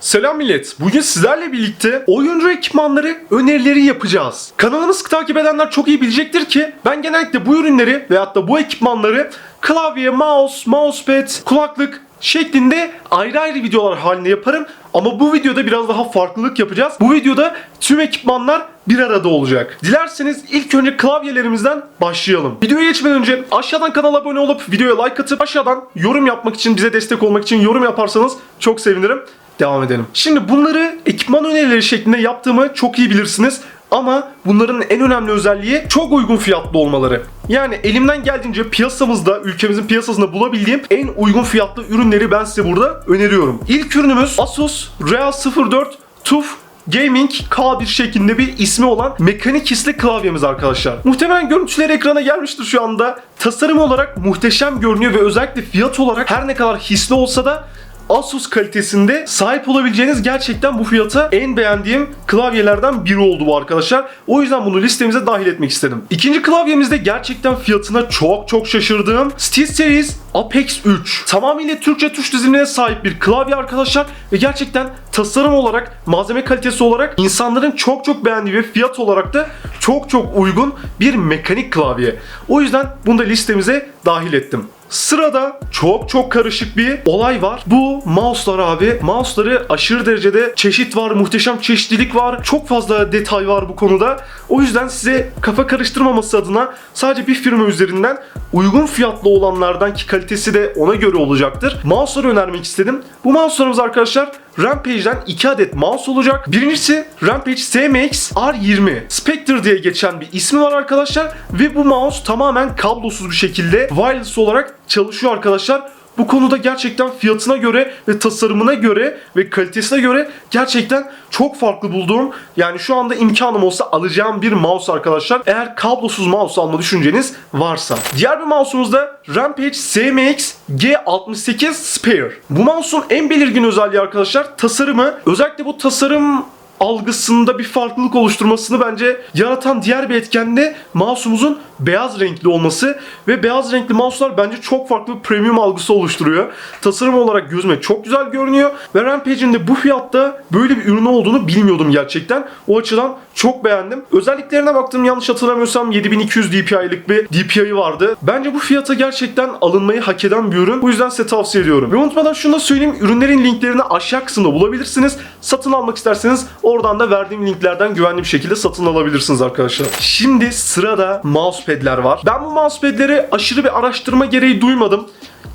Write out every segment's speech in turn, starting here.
Selam millet. Bugün sizlerle birlikte oyuncu ekipmanları önerileri yapacağız. Kanalımızı takip edenler çok iyi bilecektir ki ben genellikle bu ürünleri veyahut da bu ekipmanları klavye, mouse, mousepad, kulaklık şeklinde ayrı ayrı videolar halinde yaparım. Ama bu videoda biraz daha farklılık yapacağız. Bu videoda tüm ekipmanlar bir arada olacak. Dilerseniz ilk önce klavyelerimizden başlayalım. Videoya geçmeden önce aşağıdan kanala abone olup videoya like atıp aşağıdan yorum yapmak için bize destek olmak için yorum yaparsanız çok sevinirim. Devam edelim. Şimdi bunları ekipman önerileri şeklinde yaptığımı çok iyi bilirsiniz. Ama bunların en önemli özelliği çok uygun fiyatlı olmaları. Yani elimden geldiğince piyasamızda, ülkemizin piyasasında bulabildiğim en uygun fiyatlı ürünleri ben size burada öneriyorum. İlk ürünümüz Asus Real 04 TUF Gaming K1 şeklinde bir ismi olan mekanik hisli klavyemiz arkadaşlar. Muhtemelen görüntüleri ekrana gelmiştir şu anda. Tasarım olarak muhteşem görünüyor ve özellikle fiyat olarak her ne kadar hisli olsa da Asus kalitesinde sahip olabileceğiniz gerçekten bu fiyata en beğendiğim klavyelerden biri oldu bu arkadaşlar. O yüzden bunu listemize dahil etmek istedim. İkinci klavyemizde gerçekten fiyatına çok çok şaşırdığım SteelSeries Apex 3. Tamamıyla Türkçe tuş dizimine sahip bir klavye arkadaşlar ve gerçekten tasarım olarak, malzeme kalitesi olarak insanların çok çok beğendiği ve fiyat olarak da çok çok uygun bir mekanik klavye. O yüzden bunu da listemize dahil ettim. Sırada çok çok karışık bir olay var. Bu mouse'lar abi. Mouse'ları aşırı derecede çeşit var, muhteşem çeşitlilik var. Çok fazla detay var bu konuda. O yüzden size kafa karıştırmaması adına sadece bir firma üzerinden uygun fiyatlı olanlardan ki kalitesi de ona göre olacaktır. Mouse'ları önermek istedim. Bu mouse'larımız arkadaşlar Rampage'den 2 adet mouse olacak. Birincisi Rampage SMX R20. Spectre diye geçen bir ismi var arkadaşlar. Ve bu mouse tamamen kablosuz bir şekilde wireless olarak çalışıyor arkadaşlar. Bu konuda gerçekten fiyatına göre ve tasarımına göre ve kalitesine göre gerçekten çok farklı bulduğum yani şu anda imkanım olsa alacağım bir mouse arkadaşlar. Eğer kablosuz mouse alma düşünceniz varsa. Diğer bir mouse'umuz da Rampage SMX G68 Spare. Bu mouse'un en belirgin özelliği arkadaşlar tasarımı. Özellikle bu tasarım algısında bir farklılık oluşturmasını bence yaratan diğer bir etken de mouse'umuzun beyaz renkli olması ve beyaz renkli mouse'lar bence çok farklı bir premium algısı oluşturuyor. Tasarım olarak gözüme çok güzel görünüyor ve Rampage'in de bu fiyatta böyle bir ürün olduğunu bilmiyordum gerçekten. O açıdan çok beğendim. Özelliklerine baktım yanlış hatırlamıyorsam 7200 DPI'lik bir DPI'ı vardı. Bence bu fiyata gerçekten alınmayı hak eden bir ürün. Bu yüzden size tavsiye ediyorum. Ve unutmadan şunu da söyleyeyim. Ürünlerin linklerini aşağı kısımda bulabilirsiniz. Satın almak isterseniz oradan da verdiğim linklerden güvenli bir şekilde satın alabilirsiniz arkadaşlar. Şimdi sırada mousepad'ler var. Ben bu mousepad'leri aşırı bir araştırma gereği duymadım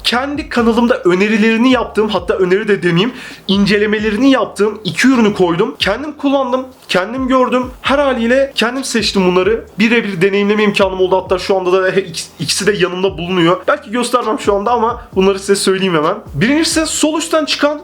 kendi kanalımda önerilerini yaptığım hatta öneri de demeyeyim incelemelerini yaptığım iki ürünü koydum. Kendim kullandım, kendim gördüm. Her haliyle kendim seçtim bunları. Birebir deneyimleme imkanım oldu. Hatta şu anda da ik- ikisi de yanımda bulunuyor. Belki göstermem şu anda ama bunları size söyleyeyim hemen. Birincisi sol üstten çıkan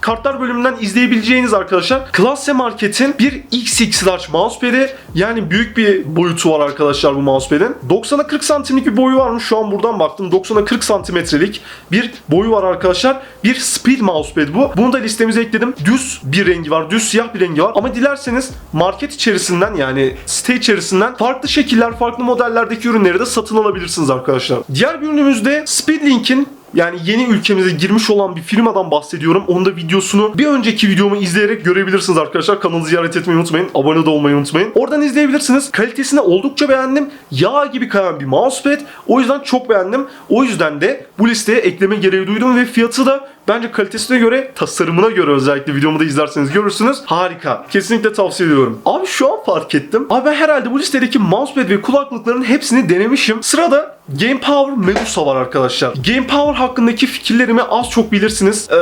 kartlar bölümünden izleyebileceğiniz arkadaşlar Classe Market'in bir XX Large mousepad'i yani büyük bir boyutu var arkadaşlar bu mousepad'in. 90'a 40 santimlik bir boyu varmış. Şu an buradan baktım. 90'a 40 santimetrelik bir boyu var arkadaşlar. Bir speed mousepad bu. Bunu da listemize ekledim. Düz bir rengi var. Düz siyah bir rengi var. Ama dilerseniz market içerisinden yani site içerisinden farklı şekiller, farklı modellerdeki ürünleri de satın alabilirsiniz arkadaşlar. Diğer bir ürünümüzde Speedlink'in yani yeni ülkemize girmiş olan bir firmadan bahsediyorum. Onun da videosunu bir önceki videomu izleyerek görebilirsiniz arkadaşlar. Kanalı ziyaret etmeyi unutmayın. Abone de olmayı unutmayın. Oradan izleyebilirsiniz. Kalitesini oldukça beğendim. Yağ gibi kayan bir mousepad. O yüzden çok beğendim. O yüzden de bu listeye ekleme gereği duydum ve fiyatı da bence kalitesine göre, tasarımına göre özellikle videomu da izlerseniz görürsünüz. Harika. Kesinlikle tavsiye ediyorum. Abi şu an fark ettim. Abi ben herhalde bu listedeki mousepad ve kulaklıkların hepsini denemişim. Sırada Game Power Medusa var arkadaşlar. Game Power hakkındaki fikirlerimi az çok bilirsiniz. Ee,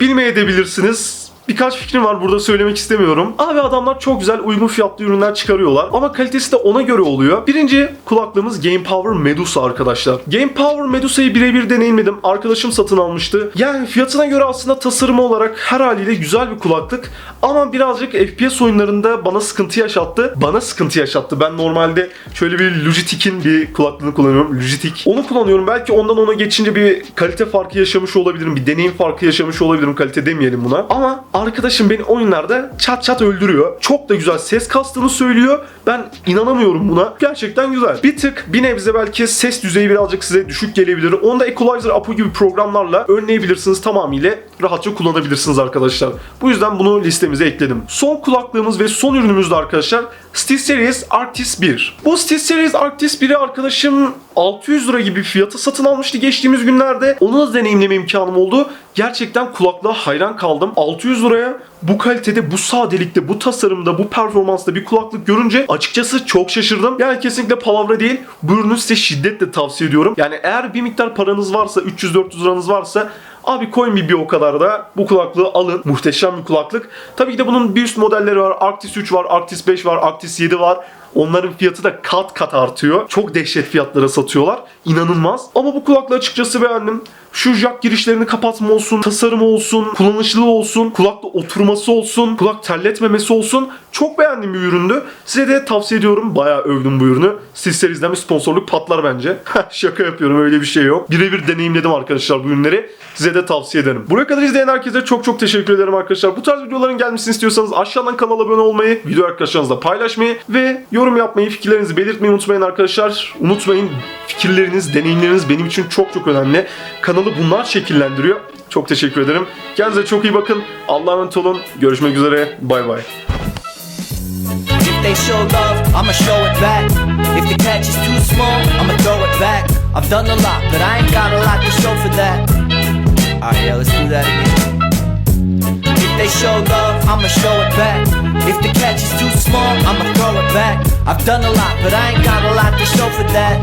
bilmeyebilirsiniz. Birkaç fikrim var burada söylemek istemiyorum. Abi adamlar çok güzel uygun fiyatlı ürünler çıkarıyorlar. Ama kalitesi de ona göre oluyor. Birinci kulaklığımız Game Power Medusa arkadaşlar. Game Power Medusa'yı birebir deneyimledim. Arkadaşım satın almıştı. Yani fiyatına göre aslında tasarımı olarak her haliyle güzel bir kulaklık. Ama birazcık FPS oyunlarında bana sıkıntı yaşattı. Bana sıkıntı yaşattı. Ben normalde şöyle bir Logitech'in bir kulaklığını kullanıyorum. Logitech. Onu kullanıyorum. Belki ondan ona geçince bir kalite farkı yaşamış olabilirim. Bir deneyim farkı yaşamış olabilirim. Kalite demeyelim buna. Ama arkadaşım beni oyunlarda çat çat öldürüyor. Çok da güzel ses kastığını söylüyor. Ben inanamıyorum buna. Gerçekten güzel. Bir tık bir nebze belki ses düzeyi birazcık size düşük gelebilir. Onu da Equalizer Apo gibi programlarla önleyebilirsiniz tamamıyla. Rahatça kullanabilirsiniz arkadaşlar. Bu yüzden bunu listemize ekledim. Son kulaklığımız ve son ürünümüz de arkadaşlar SteelSeries Arctis 1. Bu SteelSeries Arctis 1'i arkadaşım 600 lira gibi fiyata satın almıştı geçtiğimiz günlerde. Onu da deneyimleme imkanım oldu. Gerçekten kulaklığa hayran kaldım. 600 liraya bu kalitede, bu sadelikte, bu tasarımda, bu performansta bir kulaklık görünce açıkçası çok şaşırdım. Yani kesinlikle palavra değil. Bu ürünü size şiddetle tavsiye ediyorum. Yani eğer bir miktar paranız varsa, 300-400 liranız varsa Abi koyun bir, bir o kadar da bu kulaklığı alın. Muhteşem bir kulaklık. Tabii ki de bunun bir üst modelleri var. Arctis 3 var, Arctis 5 var, Arctis 7 var. Onların fiyatı da kat kat artıyor. Çok dehşet fiyatlara satıyorlar. İnanılmaz. Ama bu kulaklığı açıkçası beğendim. Şu jack girişlerini kapatma olsun, tasarımı olsun, kullanışlılığı olsun, kulakta oturması olsun, kulak terletmemesi olsun. Çok beğendiğim bir üründü. Size de tavsiye ediyorum. Bayağı övdüm bu ürünü. SteelSeries'den bir sponsorluk patlar bence. Şaka yapıyorum öyle bir şey yok. Birebir deneyimledim arkadaşlar bu ürünleri. Size de tavsiye ederim. Buraya kadar izleyen herkese çok çok teşekkür ederim arkadaşlar. Bu tarz videoların gelmesini istiyorsanız aşağıdan kanala abone olmayı, video arkadaşlarınızla paylaşmayı ve yorum yapmayı, fikirlerinizi belirtmeyi unutmayın arkadaşlar. Unutmayın fikirleriniz, deneyimleriniz benim için çok çok önemli. Kanalı bunlar şekillendiriyor. Çok teşekkür ederim. Kendinize çok iyi bakın. Allah'a emanet olun. Görüşmek üzere. Bay bay. They show love, I'ma show it back. If the catch is too small, I'ma throw it back. I've done a lot, but I ain't got a lot to show for that. Alright, yeah, let's do that again. I'ma show it back. If the catch is too small, I'ma throw it back. I've done a lot, but I ain't got a lot to show for that.